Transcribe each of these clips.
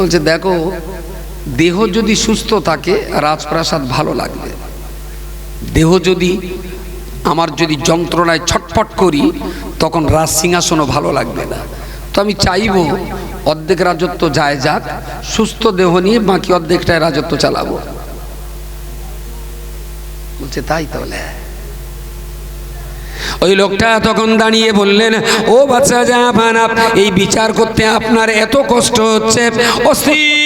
বলছে, দেখো, দেহ যদি সুস্থ থাকে, রাজপ্রাসাদ ভালো লাগবে। দেহ যদি আমার যদি যন্ত্রণায় ছটফট করি, তখন রাজ সিংহাসনও ভালো লাগবে না। তো আমি চাইব, অর্ধেক রাজত্ব যায় যাক, সুস্থ দেহ নিয়ে বাকি অর্ধেকটায় রাজত্ব চালাবো। বলছে, তাই তাহলে। ওই লোকটা তখন দাঁড়িয়ে বললেন, ও বাচ্চা জাহান এই বিচার করতে আপনার এত কষ্ট হচ্ছে। অস্থির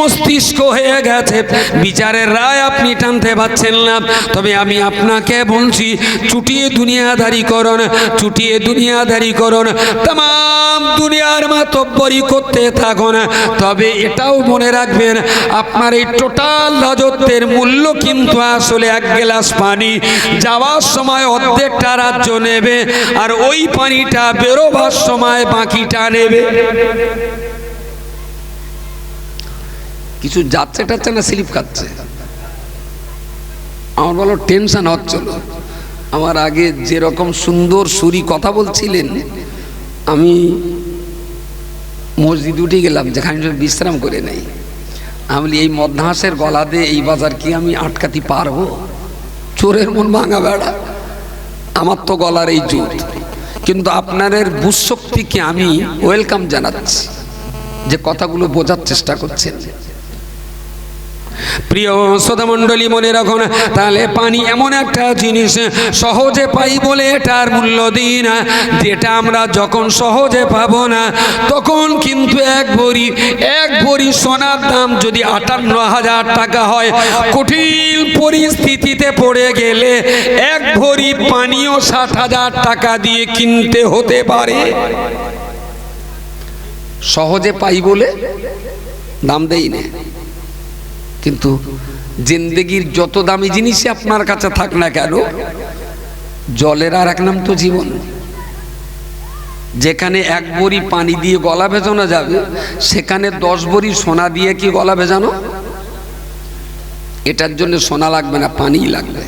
মস্তিষ্ক হয়ে গেছে। বিচারের রায় আপনি টানতে পারছেন না। তবে আমি আপনাকে বলছি, চুটিয়ে দুনিয়াদারি করুন চুটিয়ে দুনিয়াদারি করুন তাম দুনিয়ার মাতব্বরি করতে থাকুন। তবে এটাও মনে রাখবেন, আপনার এই টোটাল রাজত্বের মূল্য কিন্তু আসলে এক গ্লাস পানি। যাওয়ার সময় অর্ধেকটা রাজ্য নেবে, আর ওই পানিটা বেরোবার সময় বাকিটা নেবে। কিছু যাচ্ছে টাচ্ছে না স্লিপ খাচ্ছে। আমার বলো, টেনশন হচ্ছিল আমার আগে যেরকম সুন্দর সুরি কথা বলছিলেন, আমি মসজিদ উঠে গেলাম যেখানে বিশ্রাম করে নেই। আমি এই মদহাসের গলা দিয়ে এই বাজার কি আমি আটকাতে পারব? চোরের মন ভাঙা বেড়া। আমার তো গলার এই জোর। কিন্তু আপনাদের বুশক্তিকে আমি ওয়েলকাম জানাচ্ছি, যে কথাগুলো বোঝার চেষ্টা করছেন। প্রিয় শ্রোতামণ্ডলী, মনে রাখুন, তাহলে পানি এমন একটা জিনিস সহজে পাই বলে এটার মূল্য দিই না। যেটা আমরা যখন সহজে পাবো না, তখন কিন্তু এক ভরি এক ভরি সোনার দাম যদি আটান্ন হাজার টাকা হয়, কঠিন পরিস্থিতিতে পড়ে গেলে এক ভরি পানিও ষাট হাজার টাকা দিয়ে কিনতে হতে পারে। সহজে পাই বলে দাম দেই না। কিন্তু জিন্দেগির যত দামি জিনিসই আপনার কাছে থাক না কেন, জলের আর এক নাম তো জীবন। যেখানে এক বড়ি পানি দিয়ে গলা ভেজানো যাবে, সেখানে দশ বড়ি সোনা দিয়ে কি গলা ভেজানো? এটার জন্য সোনা লাগবে না, পানিই লাগবে।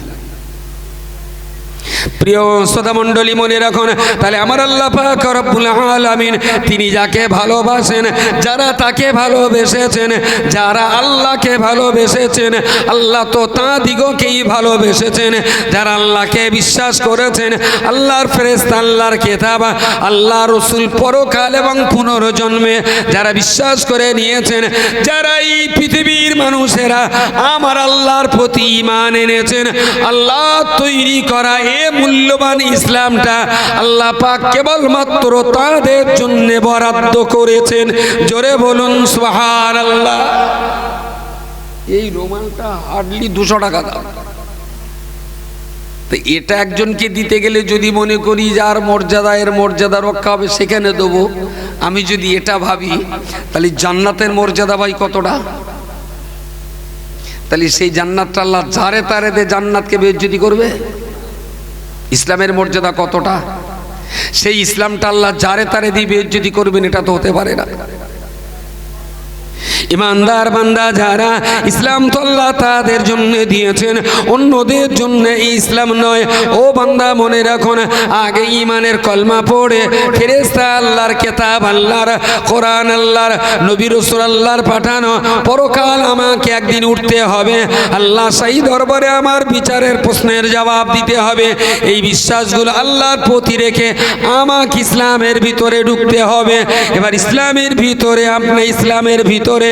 প্রিয় শ্রোতা মণ্ডলী মনে রাখুন, তাহলে আমার আল্লাহ পাক রব্বুল আলামিন তিনি যাকে ভালোবাসেন, যারা তাকে ভালোবেসেছেন, যারা আল্লাহকে ভালোবেসেছেন, আল্লাহ তো তা দিগকেই ভালোবেসেছেন, যারা আল্লাহকে বিশ্বাস করেছেন, আল্লাহর ফেরেস্তা আল্লাহর কেতাব, আল্লাহ রসুল পরকাল এবং পুনর্জন্মে যারা বিশ্বাস করে নিয়েছেন, যারা এই পৃথিবীর মানুষেরা আমার আল্লাহর প্রতি ইমান এনেছেন, আল্লাহ তৈরি করা এ মূল্যবান ইসলামটা আল্লাহ পাক কেবলমাত্র তাদের জন্য বরাদ্দ করেছেন। জোরে বলুন সুহার আল্লাহ এই রোমানটা হার্ডলি দুশো টাকা দাম। তো এটা একজনকে দিতে গেলে যদি মনে করি যার মর্যাদা, এর মর্যাদা রক্ষা হবে, সেখানে দেবো। আমি যদি এটা ভাবি, তাহলে জান্নাতের মর্যাদা ভাই কতটা? তাহলে সেই জান্নাতটা আল্লাহ যারে তারে দে জান্নাতকে বেজ্জতি করবে। ইসলামের মর্যাদা কতটা? সেই ইসলামটা আল্লাহ যারে তারে দিবে যদি করবেন, এটা তো হতে পারে না। ইমানদার বান্দা যারা ইসলাম তো আল্লাহ তাদের জন্য দিয়েছেন, অন্যদের জন্য ইসলাম নয়। ও বান্দা, মনে রাখুন, আগে ইমানের কলমা পড়ে ফেরেস্তা আল্লাহর কেতাব, আল্লাহর কোরআন, আল্লাহর নবী রসুল আল্লাহর পাঠানো, পরকাল আমাকে একদিন উঠতে হবে। আল্লাহ সেই দরবারে আমার বিচারের প্রশ্নের জবাব দিতে হবে। এই বিশ্বাসগুলো আল্লাহর প্রতি রেখে আমাকে ইসলামের ভিতরে ঢুকতে হবে। এবার ইসলামের ভিতরে, আপনি ইসলামের ভিতরে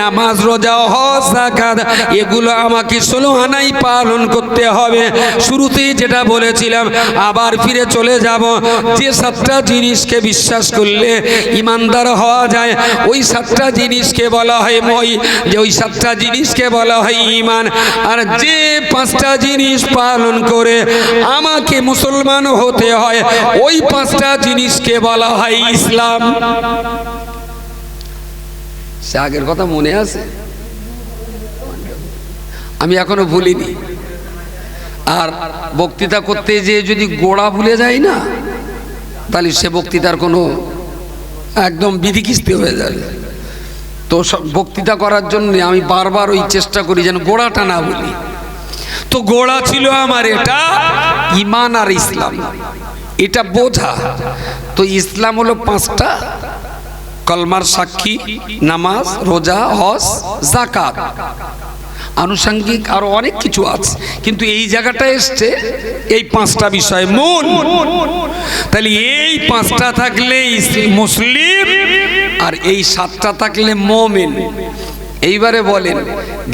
নামাজ, রোজা, হজ জাকাত এগুলো আমাকে ষোলো আনাই পালন করতে হবে। শুরুতেই যেটা বলেছিলাম, আবার ফিরে চলে যাব। যে সাতটা জিনিসকে বিশ্বাস করলে ইমানদার হওয়া যায়, ওই সাতটা জিনিসকে বলা হয় মই, যে ওই সাতটা জিনিসকে বলা হয় ইমান। আর যে পাঁচটা জিনিস পালন করে আমাকে মুসলমান হতে হয়, ওই পাঁচটা জিনিসকে বলা হয় ইসলাম। সে আগের কথা মনে আছে? আমি এখনও ভুলিনি। আর বক্তৃতা করতে যে যদি গোড়া ভুলে যায় না, তাহলে সে বক্তৃতার কোনো একদম বিধিকিস্তি হয়ে যাবে। তো সব বক্তৃতা করার জন্য আমি বারবার ওই চেষ্টা করি যেন গোড়াটা না বলি তো গোড়া ছিল আমার এটা ইমান আর ইসলাম। এটা বোঝা। তো ইসলাম হলো পাঁচটা। কলমার সাক্ষী, নামাজ, রোজা, হজ জাকাত আনুষঙ্গিক আরও অনেক কিছু আছে। কিন্তু এই জায়গাটা এসছে এই পাঁচটা বিষয় মূল। তাহলে এই পাঁচটা থাকলে মুসলিম আর এই সাতটা থাকলে মোমেন। এইবারে বলেন,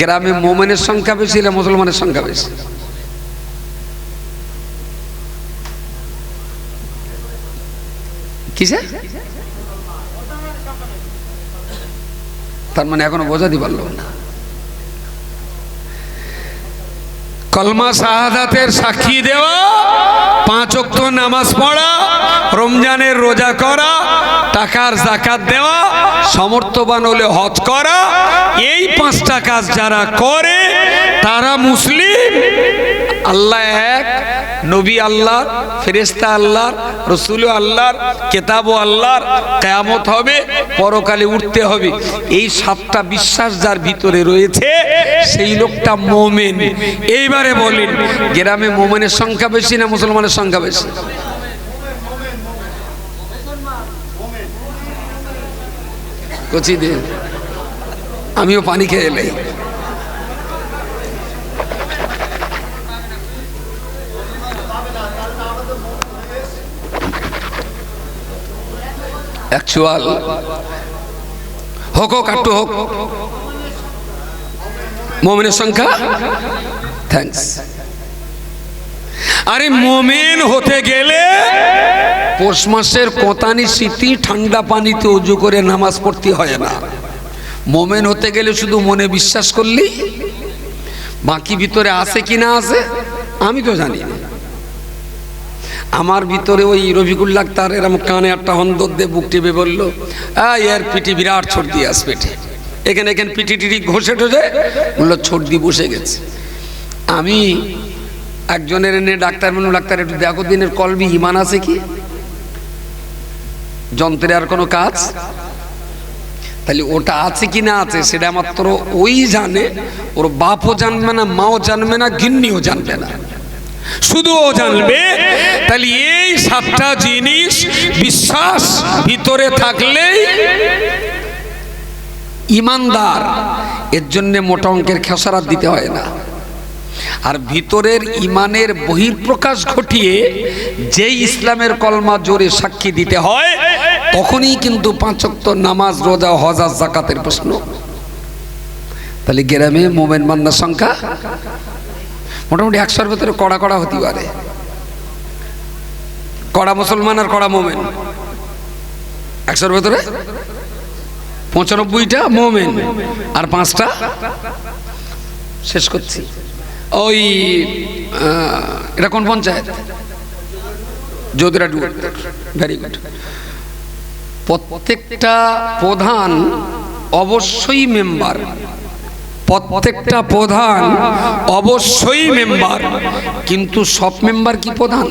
গ্রামে মোমেনের সংখ্যা বেশি না মুসলমানের সংখ্যা বেশি? কিসে? তার মানে এখনও বোঝাতে পারল না। কলমা শাহাদাতের সাক্ষী দেওয়া, পাঁচ অক্ত নামাজ পড়া, রমজানের রোজা করা, টাকার জাকাত দেওয়া, সমর্থবান হলে হজ করা, এই পাঁচটা কাজ যারা করে, তারা মুসলিম, আল্লাহ এক নবী আল্লাহর ফেরেস্তা আল্লাহর রসুল আল্লাহর কেতাব আল্লাহর কেয়ামত হবে, পরকালে উঠতে হবে। এই সাতটা বিশ্বাস যার ভিতরে রয়েছে, সেই লোকটা মোমেন। এইবারে বলেন, গ্রামে মোমেনের সংখ্যা বেশি না মুসলমানের সংখ্যা বেশি? আমিও পানি খেয়ে এলাই অ্যাকচুয়াল হোক হোক একটু হোক। মোমেনের সংখ্যা? থ্যাঙ্কস আরে মোমেন হতে গেলে পৌষ মাসের কোতানি স্মৃতি ঠান্ডা পানিতে উজু করে নামাজ পড়তে হয় না। মোমেন হতে গেলে শুধু মনে বিশ্বাস করলেই বাকি ভিতরে আছে কি না আছে, আমি তো জানি না। আমার ভিতরে ওই রফিকুল্লাহ তার এরম কানে একটা হন্দর দিয়ে বুক টিপে বলল এর পিটি বিরাট ছর্দি আস পেটে। এখানে এখানে পিটি টিটি ঘষে ঠসে বলল, ছর্দি বসে গেছে। আমি একজনের এনে ডাক্তার বললাম ডাক্তার, একটু দেখো, দিনের কলবি ইমান আছে কি? যন্ত্রে আর কোনো কাজ? তাহলে ওটা আছে কি না আছে, সেটা মাত্র ওই জানে। ওর বাপও জানবে না, মাও জানবে না, গিন্নিও জানবে না। শুধু ও জানবে? তাহলে এই সাতটা জিনিস বিশ্বাস ভিতরে থাকলেই ইমানদার। এর জন্যে মোটা অঙ্কের খেসারাত দিতে হয় না। আর ভিতরের ইমানের বহির্প্রকাশ ঘটিয়ে যেই ইসলামের কলমা জোরে সাক্ষী দিতে হয়, তখনই কিন্তু পাঁচক্ত নামাজ, রোজা হজাজ জাকাতের প্রশ্ন। তাহলে গ্রামে মোমেন মান্নার সংখ্যা মোটামুটি একশোর ভেতরে কড়া কড়া হতে পারে। কড়া মুসলমান আর কড়া মোমেন। একশোর ভেতরে পঁচানব্বইটা মোমেন আর পাঁচটা শেষ করছি। ওই এটা কোন পঞ্চায়েত? ডুয়ার ভেরি গুড প্রত্যেকটা প্রধান অবশ্যই মেম্বার প্রত্যেকটা প্রধান অবশ্যই মেম্বার। কিন্তু সব মেম্বার কি প্রধান?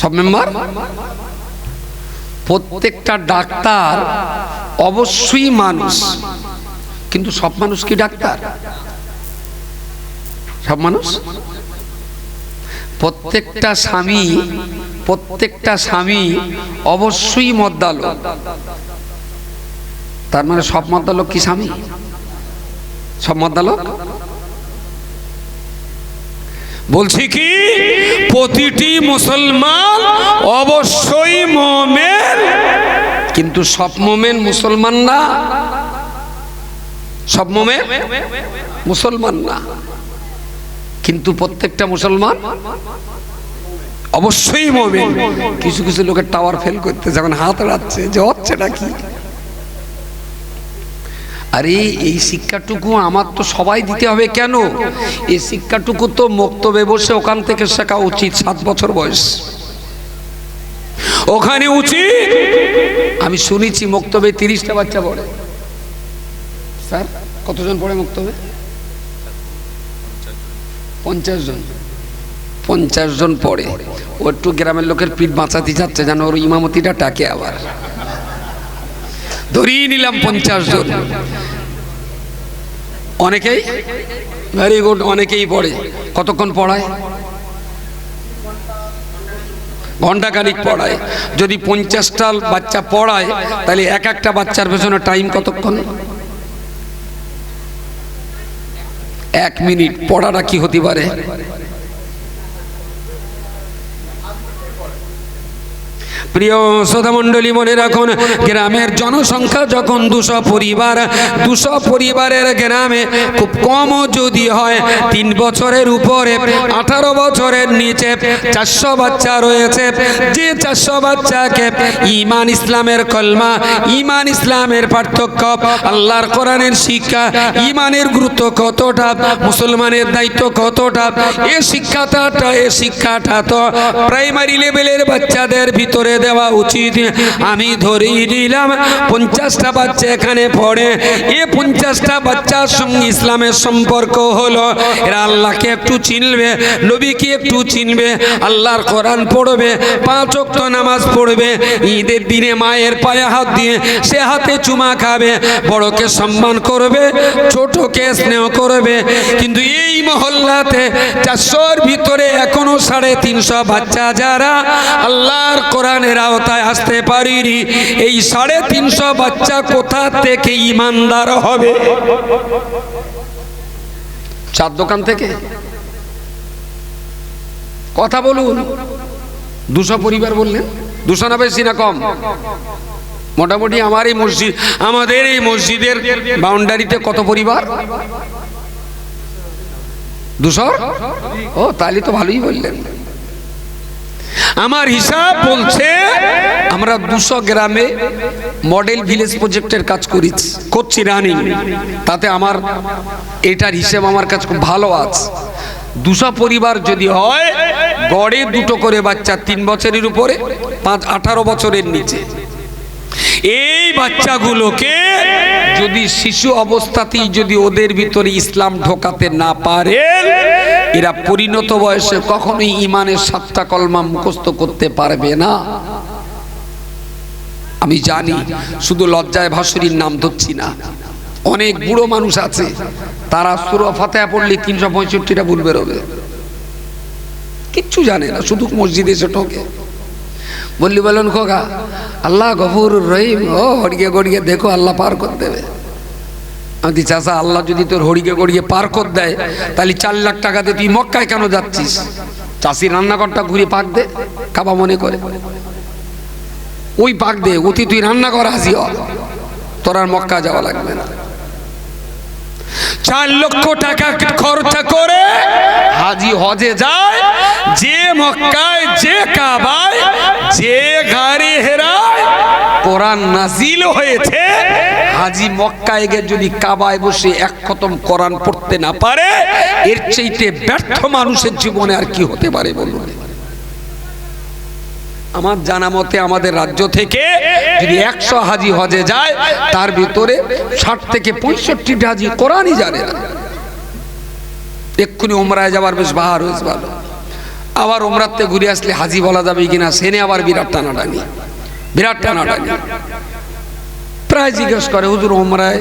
সব মেম্বার? প্রত্যেকটা ডাক্তার অবশ্যই মানুষ। কিন্তু সব মানুষ কি ডাক্তার? সব মানুষ? প্রত্যেকটা স্বামী প্রত্যেকটা স্বামী অবশ্যই মদ্দালক। তার মানে সব মদ্দালক কি স্বামী? সব বলছি কি, প্রতিটি মুসলমান অবশ্যই মোমেন, কিন্তু সব মোমেন মুসলমান না। সব মোমেন মুসলমান না। কিন্তু প্রত্যেকটা মুসলমান অবশ্যই মোমেন। কিছু কিছু লোকের টাওয়ার ফেল করতে যখন হাত রাখছে, যে হচ্ছে নাকি? আরে এই শিক্ষাটুকু আমার তো সবাই দিতে হবে কেন? এই শিক্ষাটুকু তো মক্তবে বসে ওখান থেকে শেখা উচিত সাত বছর বয়স। ওখানে উচিত? আমি শুনেছি মক্তবে তিরিশটা বাচ্চা পড়ে। স্যার কতজন পড়ে মক্তবে? পঞ্চাশ জন। পঞ্চাশ জন পড়ে। ও একটু গ্রামের লোকের পিঠ বাঁচাতে যাচ্ছে যেন ওর ইমামতিটা টাকে আবার। ধরিয়ে নিলাম পঞ্চাশ জন। অনেকেই? ভেরি গুড অনেকেই পড়ে। কতক্ষণ পড়ায়? ঘন্টাখানিক পড়ায়। যদি পঞ্চাশটা বাচ্চা পড়ায়, তাহলে এক একটা বাচ্চার পেছনে টাইম কতক্ষণ? এক মিনিট। পড়াটা কি হতে পারে? প্রিয় শ্রোতামণ্ডলী, মনে রাখুন, গ্রামের জনসংখ্যা যখন দুশো পরিবার, দুশো পরিবারের গ্রামে খুব কমও যদি হয়, তিন বছরের উপরে, আঠারো বছরের নিচে চারশো বাচ্চা রয়েছে। যে চারশো বাচ্চাকে ইমান ইসলামের কলমা, ইমান ইসলামের পার্থক্য, আল্লাহর কোরআনের শিক্ষা, ইমানের গুরুত্ব কতটা, মুসলমানের দায়িত্ব কতটা, এ শিক্ষাটা এ শিক্ষাটা তো প্রাইমারি লেভেলের বাচ্চাদের ভিতরে দেওয়া উচিত। আমি ধরেই নিলাম, পঞ্চাশটা বাচ্চা এখানে পড়ে। এ পঞ্চাশটা বাচ্চার সঙ্গে ইসলামের সম্পর্ক হলো। এরা আল্লাহকে একটু চিনবে, নবীকে একটু চিনবে, আল্লাহর কোরআন পড়বে, পাঁচ ওয়াক্ত নামাজ পড়বে, ঈদের দিনে মায়ের পায়ে হাত দিয়ে সে হাতে চুমা খাবে, বড়কে সম্মান করবে, ছোটকে স্নেহ করবে। কিন্তু এই মহল্লাতে চারশোর ভিতরে এখনও সাড়ে তিনশো বাচ্চা যারা আল্লাহর কোরআনের আওতায় আসতে পারিনি। এই সাড়ে তিনশো বাচ্চা কোথা থেকে ইমানদার হবে? চার দোকান থেকে? কথা বলুন। দুশো পরিবার বললেন। দুশো না বেশি না কম? মোটামুটি আমার এই মসজিদ, আমাদের এই মসজিদের বাউন্ডারিতে কত পরিবার? দুশো? ও, তাহলে তো ভালোই বললেন। আমার হিসাব বলছে আমরা দুশো গ্রামে মডেল ভিলেজ প্রজেক্টের কাজ করেছি, করছি রানিং তাতে আমার এটার হিসাব আমার কাছে খুব ভালো আছে। দুশো পরিবার যদি হয়, গড়ে দুটো করে বাচ্চা তিন বছরের উপরে, পাঁচ আঠারো বছরের নিচে। এই বাচ্চাগুলোকে যদি শিশু অবস্থাতেই যদি ওদের ভিতরে ইসলাম ঢোকাতে না পারে, এরা পরিণত বয়সে কখনোই ইমানের সাতটা কলমা মুখস্থ করতে পারবে না। আমি জানি, শুধু লজ্জায় ভাসুরির নাম ধরছি না। অনেক বুড়ো মানুষ আছে, তারা সুর ফাতেহা পড়লে তিনশো পঁয়ষট্টিটা ভুল বেরোবে। কিচ্ছু জানে না, শুধু মসজিদে এসে ঠোকে বললি, বলেন খোকা, আল্লাহ গফুর রহিম। ও হরিয়ে গড়িয়ে দেখো আল্লাহ পার করে দেবে। আমি চাষা আল্লাহ যদি তোর হরিকে গড়িয়ে পার করে দেয়, তাহলে চার লাখ টাকা দিয়ে তুই মক্কায় কেন যাচ্ছিস? চাষি রান্নাঘরটা ঘুরে পাক দে, কাবা মনে করে। ওই পাক দে, অতি তুই রান্না কর হ তোর আর মক্কা যাওয়া লাগবে না। চার লক্ষ টাকা খরচা করে হাজি হজে যায়, যে মক্কায়, যে কাবায়, যে গাড়ি হেরায়, কোরআন নাজিল হয়েছে। হাজি মক্কায় গিয়ে যদি কাবায় বসে এক খতম কোরআন পড়তে না পারে, এর চাইতে ব্যর্থ মানুষের জীবনে আর কি হতে পারে বলুন? আমার জানা মতে আমাদের রাজ্য থেকে যদি একশো হাজি হজে যায়, তার ভিতরে ষাট থেকে পঁয়ষট্টি হাজি কোরআনই জানে না। এক্ষুনি ওমরায় যাবার বেশ বাহার হয়েছে ভালো। আবার ওমরাতে ঘুরে আসলে হাজি বলা যাবে কিনা সেনে আবার বিরাট টানাটানি। বিরাট টানাটানি। প্রায় জিজ্ঞেস করে, হুজুর ওমরায়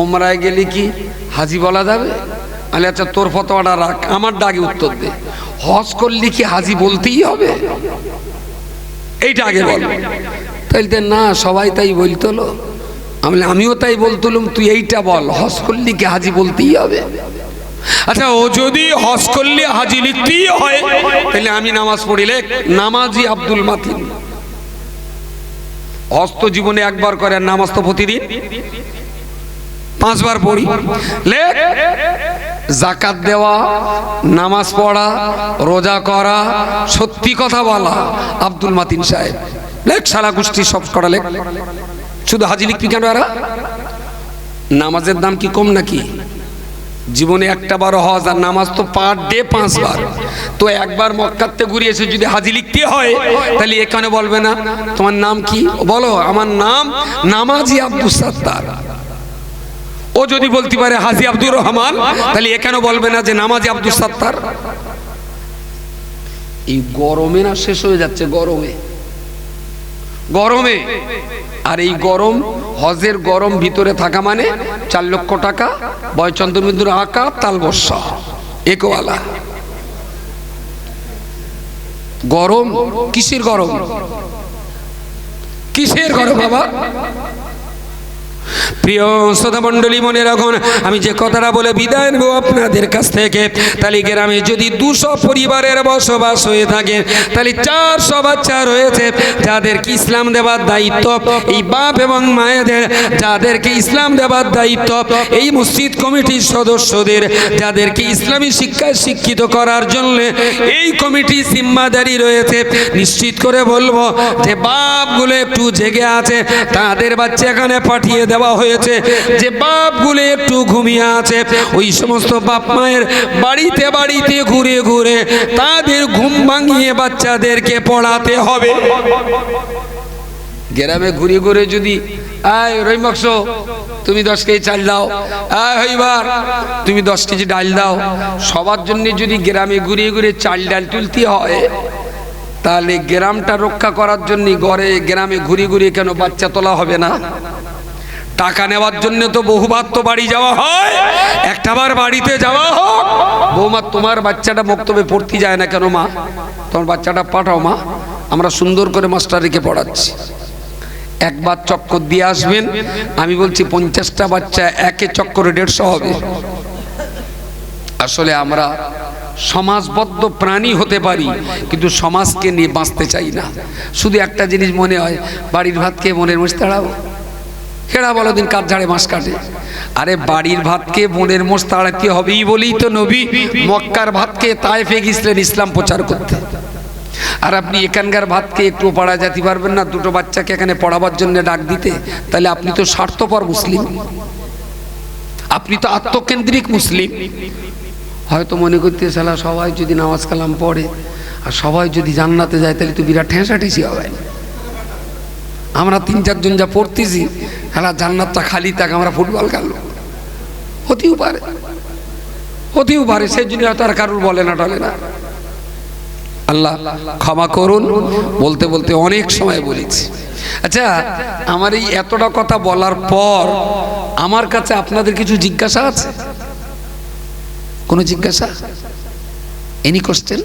ওমরায় গেলে কি হাজি বলা যাবে? আলে আচ্ছা তোর ফতোয়াটা রাখ, আমার ডাকে উত্তর দে। হজ করলে কি হাজি বলতেই হবে? এইটা আগে বল। তাইলে না সবাই তাই বলতলো আমি আমিও তাই বলতলুম তুই এইটা বল হজ করলি হাজি বলতেই হবে। আচ্ছা ও যদি হজ করলে হাজি লিখতেই হয় তাহলে আমি নামাজ পড়িলে নামাজি আব্দুল মাতিন। হজ তো জীবনে একবার করে আর নামাজ তো প্রতিদিন। পাঁচবার পড়ি লেখ জাকাত দেওয়া, নামাজ পড়া, রোজা করা, সত্যি কথা বলা। আব্দুল মাতিন সাহেব, লেখ সারা গোষ্ঠী সব করা লেখ। শুধু হাজি লিখবি কেন এরা? নামাজের দাম কি কম নাকি? জীবনে একটা বার হজ আর নামাজ তো পার ডে পাঁচবার। তো একবার মক্কাতে ঘুরিয়েছে যদি হাজি লিখতে হয়, তাহলে এখানে বলবে না, তোমার নাম কি? বলো, আমার নাম নামাজি আব্দুল সাত্তার। ও যদি বলতে পারে হাজি আব্দুর রহমান তাহলে এখানে বলবে না যে নামাজি আব্দুল সাত্তার? এই গরমে না শেষ হয়ে যাচ্ছে গরমে। গরমে? আর এই গরম হজের গরম ভিতরে থাকা মানে চার লক্ষ টাকা বয়চন্দ্রবিন্দুর আঁকা তাল বর্ষা। একোয়ালা গরম কিসের গরম? কিসের গরম বাবা? প্রিয় শ্রোতা মণ্ডলী মনে রাখুন, আমি যে কথাটা বলে বিদায় নেব আপনাদের কাছ থেকে তাহলে গ্রামে যদি দুশো পরিবারের বসবাস হয়ে থাকে তাহলে চারশো বাচ্চা রয়েছে, যাদেরকে ইসলাম দেওয়ার দায়িত্ব, এই বাপ এবং মায়েদের, যাদেরকে ইসলাম দেওয়ার দায়িত্ব, এই মসজিদ কমিটির সদস্যদের, যাদেরকে ইসলামী শিক্ষায় শিক্ষিত করার জন্য এই কমিটি জিম্মাদারি রয়েছে, নিশ্চিত করে বলব যে বাপগুলো একটু জেগে আছে, তাদের বাচ্চা এখানে পাঠিয়ে দেওয়া হয়েছে যে বাপগুলো একটু ঘুমিয়ে আছে। ওই সমস্ত বাপ মায়ের বাড়িতে বাড়িতে ঘুরে ঘুরে তাদের ঘুম ভাঙিয়ে বাচ্চাদেরকে পড়াতে হবে। গ্রামে ঘুরে ঘুরে যদি, আয় রইমক্স তুমি দশ কেজি চাল দাও। আয় হইবার তুমি দশ কেজি ডাল দাও। সবার জন্য যদি গ্রামে ঘুরিয়ে ঘুরে চাল ডাল তুলতে হয়, তাহলে গ্রামটা রক্ষা করার জন্য ঘরে, গ্রামে ঘুরে ঘুরে কেন বাচ্চা তোলা হবে না? টাকা নেওয়ার জন্য তো বহুবার তো বাড়ি যাওয়া হয়। একটাবার বাড়িতে যাওয়া হোক। বৌমা, তোমার বাচ্চাটা বক্তব্যে পড়তে যায় না কেন মা? তোমার বাচ্চাটা পাঠাও মা। আমরা সুন্দর করে মাস্টারিকে পড়াচ্ছি। একবার চক্কর দিয়ে আসবেন। আমি বলছি, পঞ্চাশটা বাচ্চা একে চক্করে দেড়শো হবে। আসলে আমরা সমাজবদ্ধ প্রাণী হতে পারি, কিন্তু সমাজকে নিয়ে বাঁচতে চাই না। শুধু একটা জিনিস মনে হয়, বাড়ির ভাতকে মনের মধ্যে তাড়াবো কেড়া বলো দিন কাজ ঝাড়ে মাস কাটে? আরে বাড়ির ভাতকে মনের মোষ তাড়াতে হবেই বলেই তো নবী মক্কার ভাতকে তাই তাইফে গেছিলেন ইসলাম প্রচার করতে। আর আপনি এখানকার ভাতকে একটু পড়া যেতে পারবেন না, দুটো বাচ্চাকে এখানে পড়াবার জন্য ডাক দিতে, তাহলে আপনি তো স্বার্থপর মুসলিম। আপনি তো আত্মকেন্দ্রিক মুসলিম। হয়তো মনে করতে সালা সবাই যদি নামাজ কালাম পড়ে, আর সবাই যদি জান্নাতে যায়, তাহলে তো বিরাট ঠেঁসাঠেসি হবে। আমরা তিন, চারজন যা পড়তেছি হ্যাঁ জান্নাতটা খালি থাক, আমরা ফুটবল খেলব। হতেও পারে। হতেও পারে, সেই জন্য হয়তো আর কারুর বলে না, টলে না। আল্লাহ ক্ষমা করুন, বলতে বলতে অনেক সময় বলেছি। আচ্ছা আমার এই এতটা কথা বলার পর আমার কাছে আপনাদের কিছু জিজ্ঞাসা আছে? কোনো জিজ্ঞাসা? এনি কোশ্চেন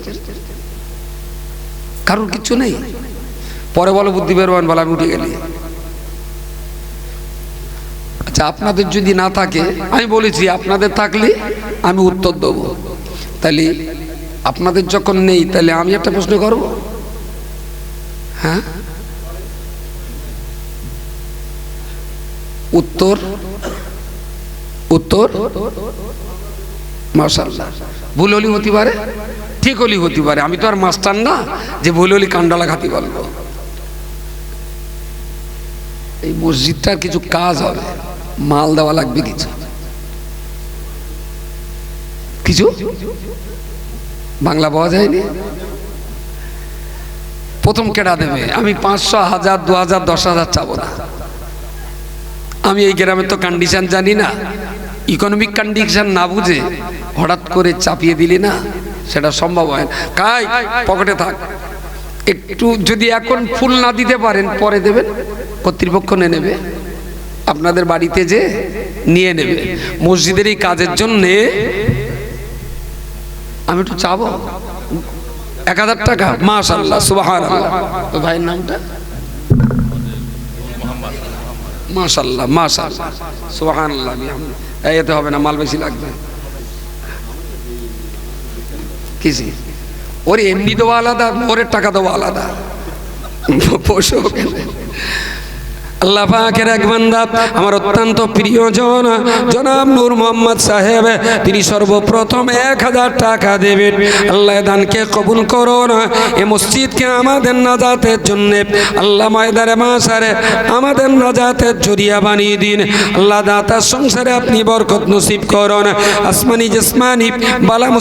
কারোর কিছু নেই? পরে বলো, বুদ্ধি বেরোবেন বলে, আমি উঠে গেলি। আচ্ছা আপনাদের যদি না থাকে, আমি বলেছি, আপনাদের থাকলে আমি উত্তর দেবো। তাহলে আপনাদের যখন নেই, তাহলে আমি একটা প্রশ্ন করব? হ্যাঁ? উত্তর? উত্তর? মাশাল্লাহ ভুল হলি হতে পারে? ঠিক হলি হতে পারে। আমি তো আর মাস্টার না যে ভুল হলি কান্ডালা খাতি বলব। এই মসজিদটার কিছু কাজ হবে। মাল দেওয়া লাগবে কিছু। কিছু? বাংলা পাওয়া যায়নি? প্রথম কেডা দেবে? আমি পাঁচশো হাজার, দু হাজার, দশ হাজার চাবো না। আমি এই গ্রামের তো কন্ডিশন জানি না। ইকোনমিক কন্ডিশন না বুঝে হঠাৎ করে চাপিয়ে দিলি না? সেটা সম্ভব হয় না। কাই, পকেটে থাক। একটু যদি এখন ফুল না দিতে পারেন, পরে দেবেন। কর্তৃপক্ষ নিয়ে নেবে। আপনাদের বাড়িতে যে নিয়ে নেবে। মসজিদের এই কাজের জন্যে আমি একটু চাবো। এক হাজার টাকা মাশাল্লাহ সুবাহান তো ভাইয়ের নামটা? মাশাল্লাহ মাশাল্লাহ সুবাহান এতে হবে না, মাল বেশি লাগবে। কিসি ওর এমনি দেওয়া আলাদা, ওরের টাকা দেওয়া আলাদা। পশু আল্লাহ পাকের এক বান্দা, আমার অত্যন্ত জনাব নূর মোহাম্মদ সাহেব, তিনি সর্বপ্রথম এক হাজার টাকা দেবেন। আল্লাহ দানকে কবুল করুন এ মসজিদকে আমাদের নাজাতের জন্য। আল্লাহ ময়দারে মাসারে আমাদের নাজাতের জরিয়া বানিয়ে দিন। আল্লাহ দাতার সংসারে আপনি বরকত নসিব করুন আসমানি জসমানি বালা